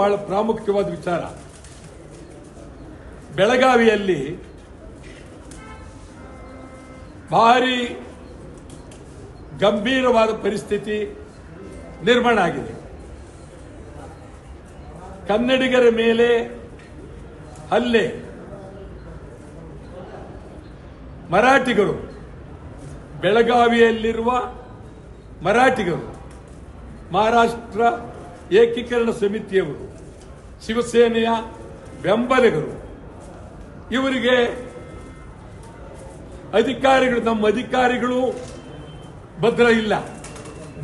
ಬಹಳ ಪ್ರಾಮುಖ್ಯವಾದ ವಿಚಾರ. ಬೆಳಗಾವಿಯಲ್ಲಿ ಭಾರಿ ಗಂಭೀರವಾದ ಪರಿಸ್ಥಿತಿ ನಿರ್ಮಾಣ ಆಗಿದೆ. ಕನ್ನಡಿಗರ ಮೇಲೆ ಹಲ್ಲೆ. ಮರಾಠಿಗರು, ಬೆಳಗಾವಿಯಲ್ಲಿರುವ ಮರಾಠಿಗರು, ಮಹಾರಾಷ್ಟ್ರ ಏಕೀಕರಣ ಸಮಿತಿಯವರು, ಶಿವಸೇನೆಯ ಬೆಂಬಲಿಗರು, ಇವರಿಗೆ ಅಧಿಕಾರಿಗಳು, ನಮ್ಮ ಅಧಿಕಾರಿಗಳು ಭದ್ರ ಇಲ್ಲ.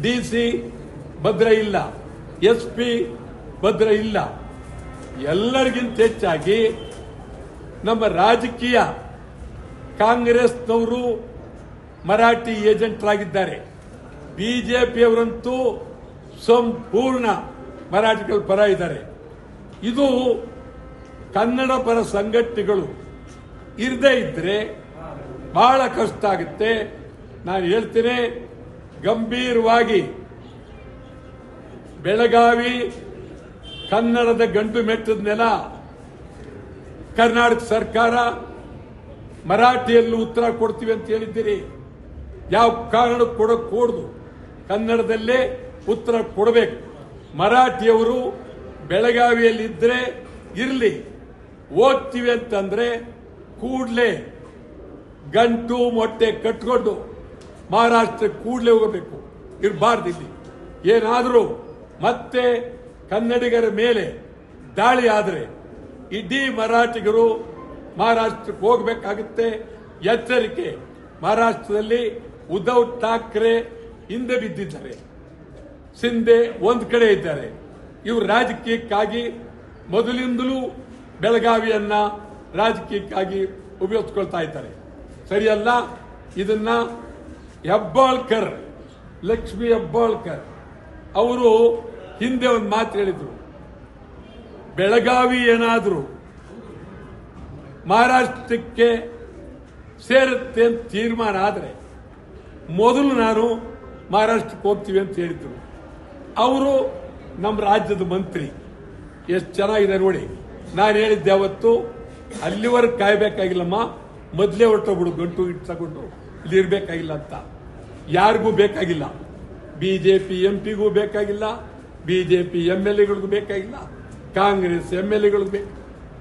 ಡಿಸಿ ಭದ್ರ ಇಲ್ಲ. ಎಸ್ ಪಿ ಭದ್ರ ಇಲ್ಲ. ಎಲ್ಲರಿಗಿಂತ ಹೆಚ್ಚಾಗಿ ನಮ್ಮ ರಾಜಕೀಯ ಕಾಂಗ್ರೆಸ್ನವರು ಮರಾಠಿ ಏಜೆಂಟ್ರಾಗಿದ್ದಾರೆ. ಬಿಜೆಪಿಯವರಂತೂ ಸಂಪೂರ್ಣ ಮರಾಠಿಗಳ ಪರ ಇದ್ದಾರೆ. ಇದು ಕನ್ನಡ ಪರ ಸಂಘಟನೆಗಳು ಇರದೇ ಇದ್ರೆ ಬಹಳ ಕಷ್ಟ ಆಗುತ್ತೆ. ನಾನು ಹೇಳ್ತೇನೆ, ಗಂಭೀರವಾಗಿ ಬೆಳಗಾವಿ ಕನ್ನಡದ ಗಂಡು ಮೆಟ್ಟದ ನೆಲ, ಕರ್ನಾಟಕ ಸರ್ಕಾರ ಮರಾಠಿಯಲ್ಲಿ ಉತ್ತರ ಕೊಡ್ತೀವಿ ಅಂತ ಹೇಳಿದ್ದೀರಿ. ಯಾವ ಕಾರಣಕ್ಕೆ ಕೊಡಕ್ ಕೂಡದು. ಕನ್ನಡದಲ್ಲೇ ಉತ್ತರ ಕೊಡಬೇಕು. ಮರಾಠಿಯವರು ಬೆಳಗಾವಿಯಲ್ಲಿ ಇದ್ರೆ ಇರಲಿ. ಹೋಗ್ತೀವಿ ಅಂತಂದ್ರೆ ಕೂಡಲೇ ಗಂಟು ಮೊಟ್ಟೆ ಕಟ್ಕೊಂಡು ಮಹಾರಾಷ್ಟ್ರ ಕೂಡಲೇ ಹೋಗಬೇಕು. ಇರಬಾರ್ದು ಇಲ್ಲಿ. ಏನಾದರೂ ಮತ್ತೆ ಕನ್ನಡಿಗರ ಮೇಲೆ ದಾಳಿ ಆದರೆ ಇಡೀ ಮರಾಠಿಗರು ಮಹಾರಾಷ್ಟ್ರಕ್ಕೆ ಹೋಗಬೇಕಾಗುತ್ತೆ. ಎಚ್ಚರಿಕೆ ಮಹಾರಾಷ್ಟ್ರದಲ್ಲಿ ಉದ್ಧವ್ ಠಾಕ್ರೆ ಹಿಂದೆ ಬಿದ್ದಿದ್ದಾರೆ. ಸಿಂಧೆ ಒಂದು ಕಡೆ ಇದ್ದಾರೆ. ಇವರು ರಾಜಕೀಯಕ್ಕಾಗಿ ಮೊದಲಿಂದಲೂ ಬೆಳಗಾವಿಯನ್ನ ರಾಜಕೀಯಕ್ಕಾಗಿ ಉಪಯೋಗಿಸ್ಕೊಳ್ತಾ ಇದ್ದಾರೆ. ಸರಿಯಲ್ಲ? ಇದನ್ನ ಹೆಬ್ಬಾಳ್ಕರ್, ಲಕ್ಷ್ಮಿ ಹೆಬ್ಬಾಳ್ಕರ್ ಅವರು ಹಿಂದೆ ಒಂದು ಮಾತು ಹೇಳಿದ್ರು. ಬೆಳಗಾವಿ ಏನಾದರೂ ಮಹಾರಾಷ್ಟ್ರಕ್ಕೆ ಸೇರುತ್ತೆ ಅಂತ ತೀರ್ಮಾನ ಆದರೆ ಮೊದಲು ನಾನು ಮಹಾರಾಷ್ಟ್ರಕ್ಕೆ ಹೋಗ್ತೀವಿ ಅಂತ ಹೇಳಿದ್ರು. ಅವರು ನಮ್ಮ ರಾಜ್ಯದ ಮಂತ್ರಿ. ಎಷ್ಟು ಚೆನ್ನಾಗಿದೆ ನೋಡಿ. ನಾನು ಹೇಳಿದ್ದೆ ಅವತ್ತು ಅಲ್ಲಿವರೆಗೆ ಕಾಯಬೇಕಾಗಿಲ್ಲಮ್ಮ. ಮೊದಲೇ ಹೊರಟೋಗ್ಬಿಡು, ಗಂಟು ಇಟ್ಟು ತಗೊಂಡು. ಇಲ್ಲಿ ಇರಬೇಕಾಗಿಲ್ಲ ಅಂತ. ಯಾರಿಗೂ ಬೇಕಾಗಿಲ್ಲ. ಬಿಜೆಪಿ ಎಂ ಪಿಗೂ ಬೇಕಾಗಿಲ್ಲ. ಬಿಜೆಪಿ ಎಂ ಎಲ್ ಎಗಳಿಗೂ ಬೇಕಾಗಿಲ್ಲ. ಕಾಂಗ್ರೆಸ್ ಎಂ ಎಲ್ ಎಗಳಿಗೂ ಬೇಕು.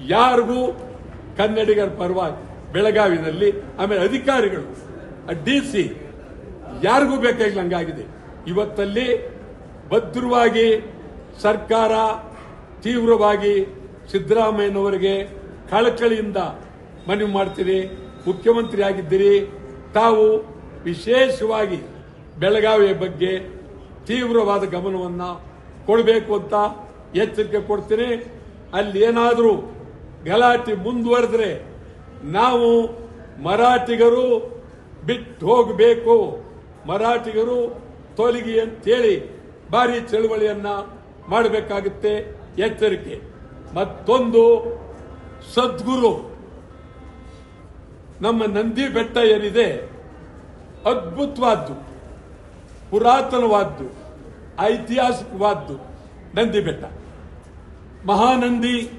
ಯಾರಿಗೂ ಕನ್ನಡಿಗರ ಪರವಾಗಿ ಬೆಳಗಾವಿನಲ್ಲಿ, ಆಮೇಲೆ ಅಧಿಕಾರಿಗಳು ಡಿ ಸಿ, ಯಾರಿಗೂ ಬೇಕಾಗಿಲ್ಲ, ಹಂಗಾಗಿದೆ. ಇವತ್ತಲ್ಲಿ ಭದ್ರವಾಗಿ ಸರ್ಕಾರ ತೀವ್ರವಾಗಿ ಸಿದ್ದರಾಮಯ್ಯನವರಿಗೆ ಕಳಕಳಿಯಿಂದ ಮನವಿ ಮಾಡ್ತೀರಿ ಮುಖ್ಯಮಂತ್ರಿ ಆಗಿದ್ದೀರಿ. ತಾವು ವಿಶೇಷವಾಗಿ ಬೆಳಗಾವಿಯ ಬಗ್ಗೆ ತೀವ್ರವಾದ ಗಮನವನ್ನು ಕೊಡಬೇಕು ಅಂತ ಎಚ್ಚರಿಕೆ ಕೊಡ್ತೀನಿ. ಅಲ್ಲಿ ಏನಾದರೂ ಗಲಾಟೆ ಮುಂದುವರೆದ್ರೆ ನಾವು ಮರಾಠಿಗರು ಬಿಟ್ಟು ಹೋಗಬೇಕು. ಮರಾಠಿಗರು ತೊಲಗಿ ಅಂತೇಳಿ ಭಾರಿ ಚಳುವಳಿಯನ್ನ ಮಾಡಬೇಕಾಗುತ್ತೆ. ಎಚ್ಚರಿಕೆ. ಮತ್ತೊಂದು, ಸದ್ಗುರು. ನಮ್ಮ ನಂದಿ ಬೆಟ್ಟ ಏನಿದೆ? ಅದ್ಭುತವಾದ್ದು. ಪುರಾತನವಾದ್ದು. ಐತಿಹಾಸಿಕವಾದ್ದು. ನಂದಿ ಬೆಟ್ಟ. ಮಹಾನಂದಿ,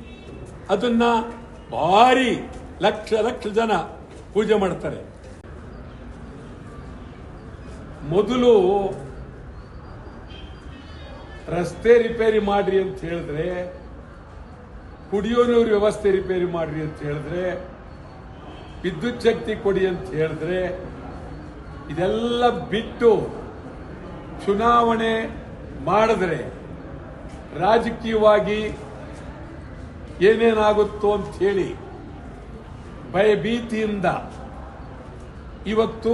ಅದನ್ನ ಭಾರಿ ಲಕ್ಷ ಲಕ್ಷ ಜನ ಪೂಜೆ ಮಾಡ್ತಾರೆ. ಮೊದಲು ರಸ್ತೆ ರಿಪೇರಿ ಮಾಡ್ರಿ ಅಂತ ಹೇಳಿದ್ರೆ, ಕುಡಿಯೋನವ್ರ ವ್ಯವಸ್ಥೆ ರಿಪೇರಿ ಮಾಡ್ರಿ ಅಂತ ಹೇಳಿದ್ರೆ, ವಿದ್ಯುತ್ ಶಕ್ತಿ ಕೊಡಿ ಅಂತ ಹೇಳಿದ್ರೆ, ಇದೆಲ್ಲ ಬಿಟ್ಟು ಚುನಾವಣೆ ಮಾಡಿದ್ರೆ ರಾಜಕೀಯವಾಗಿ ಏನೇನಾಗುತ್ತೋ ಅಂತ ಹೇಳಿ ಭಯಭೀತಿಯಿಂದ ಇವತ್ತು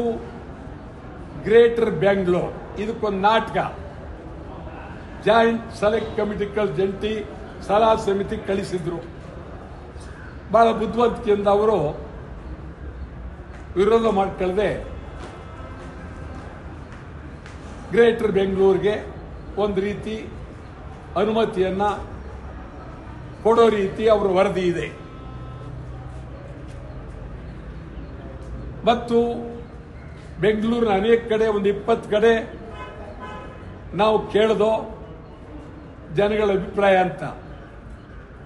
ಗ್ರೇಟರ್ ಬೆಂಗಳೂರು ಇದಕ್ಕೊಂದು ನಾಟಕ. ಜಾಯಿಂಟ್ ಸೆಲೆಕ್ಟ್ ಕಮಿಟಿಗಳು ಜಂಟಿ ಸಲಹಾ ಸಮಿತಿ ಕಳಿಸಿದ್ರು. ಬಹಳ ಬುದ್ಧಿವಂತಿಕೆಯಿಂದ ಅವರು ವಿರೋಧ ಮಾಡ್ಕೊಳ್ಳದೆ ಗ್ರೇಟರ್ ಬೆಂಗಳೂರಿಗೆ ಒಂದು ರೀತಿ ಅನುಮತಿಯನ್ನ ಕೊಡೋ ರೀತಿ ಅವರ ವರದಿ ಇದೆ. ಮತ್ತು ಬೆಂಗಳೂರಿನ ಅನೇಕ ಕಡೆ, ಒಂದು ಇಪ್ಪತ್ತು ಕಡೆ ನಾವು ಕೇಳ್ದೋ ಜನಗಳ ಅಭಿಪ್ರಾಯ ಅಂತ.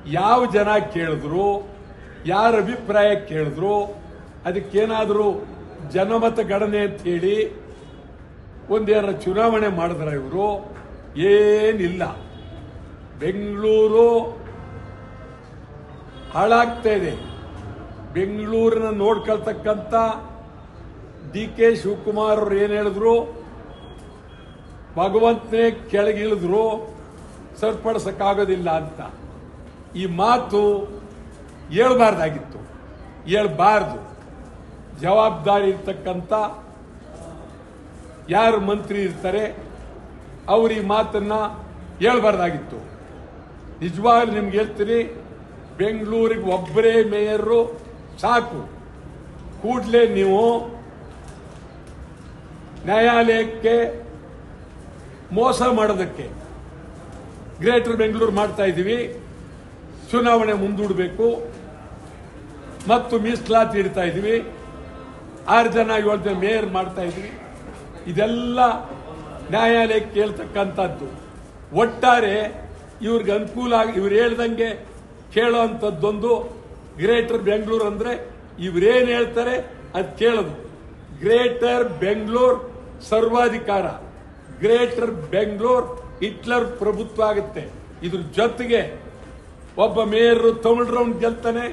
ಯಾವ ಜನ ಕೇಳಿದ್ರು, ಯಾರ ಅಭಿಪ್ರಾಯ ಕೇಳಿದ್ರು, ಅದಕ್ಕೇನಾದರೂ ಜನಮತ ಗಣನೆ ಅಂತ ಹೇಳಿ ಒಂದೇನಾರ ಚುನಾವಣೆ ಮಾಡಿದ್ರ ಇವರು, ಏನಿಲ್ಲ. ಬೆಂಗಳೂರು ಹಾಳಾಗ್ತಾ ಇದೆ. ಬೆಂಗಳೂರಿನ ನೋಡ್ಕೊಳ್ತಕ್ಕಂಥ ಡಿ ಕೆ ಶಿವಕುಮಾರ್ ಅವ್ರು ಏನು ಹೇಳಿದ್ರು, ಭಗವಂತನೇ ಕೆಳಗಿಳಿದ್ರು ಸರಿಪಡಿಸಕ್ಕಾಗೋದಿಲ್ಲ ಅಂತ. ಈ ಮಾತು ಹೇಳಬಾರ್ದಾಗಿತ್ತು. ಹೇಳಬಾರ್ದು. ಜವಾಬ್ದಾರಿ ಇರ್ತಕ್ಕಂಥ ಯಾರು ಮಂತ್ರಿ ಇರ್ತಾರೆ, ಅವರು ಈ ಮಾತನ್ನು ಹೇಳಬಾರ್ದಾಗಿತ್ತು. ನಿಜವಾಗ್ಲೂ ನಿಮ್ಗೆ ಹೇಳ್ತೀನಿ, ಬೆಂಗಳೂರಿಗೆ ಒಬ್ಬರೇ ಮೇಯರು ಸಾಕು. ಕೂಡಲೇ ನೀವು ನ್ಯಾಯಾಲಯಕ್ಕೆ ಮೋಸ ಮಾಡೋದಕ್ಕೆ ಗ್ರೇಟರ್ ಬೆಂಗಳೂರು ಮಾಡ್ತಾ ಇದ್ದೀವಿ ಚುನಾವಣೆ ಮುಂದೂಡಬೇಕು. ಮತ್ತು ಮೀಸಲಾತಿ ಇಡ್ತಾ ಇದ್ದೀವಿ ಆರು ಜನ, ಏಳು ಮೇಯರ್ ಮಾಡ್ತಾ ಇದ್ವಿ. ಇದೆಲ್ಲ ನ್ಯಾಯಾಲಯಕ್ಕೆ ಕೇಳ್ತಕ್ಕಂಥದ್ದು ಒಟ್ಟಾರೆ ಇವ್ರಿಗೆ ಅನುಕೂಲ ಆಗಿ ಇವ್ರು ಹೇಳ್ದಂಗೆ ಕೇಳೋವಂಥದ್ದೊಂದು ಗ್ರೇಟರ್ ಬೆಂಗಳೂರು ಅಂದರೆ ಇವರೇನು ಹೇಳ್ತಾರೆ ಅದು ಕೇಳೋದು. ಗ್ರೇಟರ್ ಬೆಂಗಳೂರು ಸರ್ವಾಧಿಕಾರ. ಗ್ರೇಟರ್ ಬೆಂಗಳೂರು ಹಿಟ್ಲರ್ ಪ್ರಭುತ್ವ ಆಗುತ್ತೆ. ಇದ್ರ ಜೊತೆಗೆ ಒಬ್ಬ ಮೇಯರ್ ತಮಿಳ್ ರೌಂಡ್ ಗೆಲ್ತಾನೆ,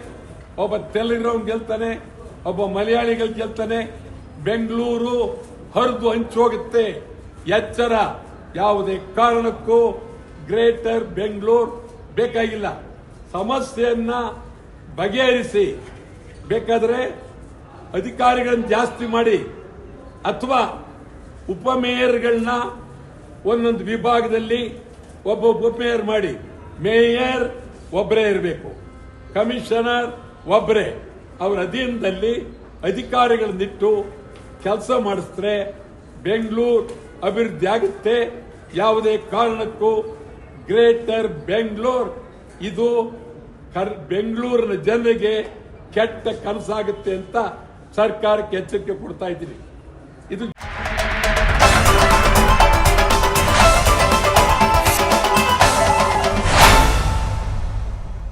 ಒಬ್ಬ ತೆಲುಗು ರೌಂಡ್ ಗೆಲ್ತಾನೆ, ಒಬ್ಬ ಮಲಯಾಳಿಗಳು ಗೆಲ್ತಾನೆ, ಬೆಂಗಳೂರು ಹರಿದು ಹಂಚೋಗುತ್ತೆ ಎಚ್ಚರ, ಯಾವುದೇ ಕಾರಣಕ್ಕೂ ಗ್ರೇಟರ್ ಬೆಂಗಳೂರು ಬೇಕಾಗಿಲ್ಲ. ಸಮಸ್ಯೆಯನ್ನ ಬಗೆಹರಿಸಿ, ಬೇಕಾದರೆ ಅಧಿಕಾರಿಗಳನ್ನ ಜಾಸ್ತಿ ಮಾಡಿ, ಅಥವಾ ಉಪಮೇಯರ್ಗಳನ್ನ ಒಂದೊಂದು ವಿಭಾಗದಲ್ಲಿ ಒಬ್ಬ ಉಪಮೇಯರ್ ಮಾಡಿ. ಮೇಯರ್ ಒಬ್ಬರೇ ಇರಬೇಕು. ಕಮಿಷನರ್ ಒಬ್ಬರೇ ಅವರ ಅಧೀನದಲ್ಲಿ ಅಧಿಕಾರಿಗಳನ್ನಿಟ್ಟು ಕೆಲಸ ಮಾಡಿಸಿದ್ರೆ ಬೆಂಗಳೂರು ಅಭಿವೃದ್ಧಿ ಆಗುತ್ತೆ. ಯಾವುದೇ ಕಾರಣಕ್ಕೂ ಗ್ರೇಟರ್ ಬೆಂಗಳೂರು. ಇದು ಬೆಂಗಳೂರಿನ ಜನರಿಗೆ ಕೆಟ್ಟ ಕನಸಾಗುತ್ತೆ ಅಂತ ಸರ್ಕಾರಕ್ಕೆ ಎಚ್ಚರಿಕೆ ಕೊಡ್ತಾ ಇದ್ದೀನಿ.